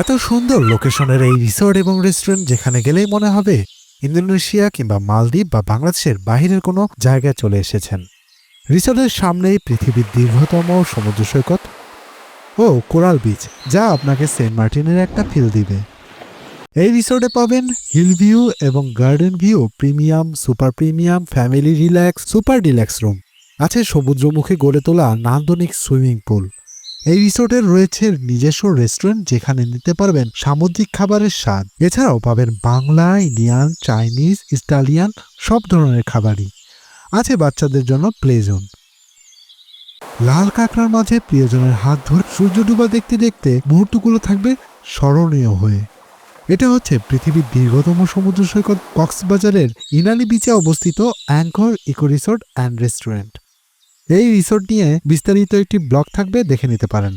এত সুন্দর লোকেশনের এই রিসোর্ট এবং রেস্টুরেন্ট যেখানে গেলেই মনে হবে ইন্দোনেশিয়া কিংবা মালদ্বীপ বা বাংলাদেশের বাহিরের কোনো জায়গায় চলে এসেছেন। রিসোর্টের সামনেই পৃথিবীর দীর্ঘতম সমুদ্র সৈকত ও কোরাল বিচ, যা আপনাকে সেন্ট মার্টিনের একটা ফিল দিবে। এই রিসোর্টে পাবেন হিল ভিউ এবং garden view premium super premium family relax super deluxe room আছে সমুদ্রমুখে গড়ে তোলা নান্দনিক সুইমিং পুল এই রিসোর্টের রয়েছে নিজস্ব রেস্টুরেন্ট যেখানে নিতে পারবেন সামুদ্রিক খাবারের স্বাদ। এছাড়াও পাবেন বাংলা, ইন্ডিয়ান, চাইনিজ ইটালিয়ান সব ধরনের খাবারই। আছে বাচ্চাদের জন্য প্লে জোন লাল কাঁকড়ার মাঝে প্রিয়জনের হাত ধরে সূর্য ডুবা দেখতে দেখতে মুহূর্তগুলো থাকবে স্মরণীয় হয়ে। এটা হচ্ছে পৃথিবীর দীর্ঘতম সমুদ্র সৈকত কক্সবাজারের ইনালি বিচে অবস্থিত anchor eco resort and restaurant এই রিসোর্ট নিয়ে বিস্তারিত একটি ব্লগ থাকবে দেখে নিতে পারেন।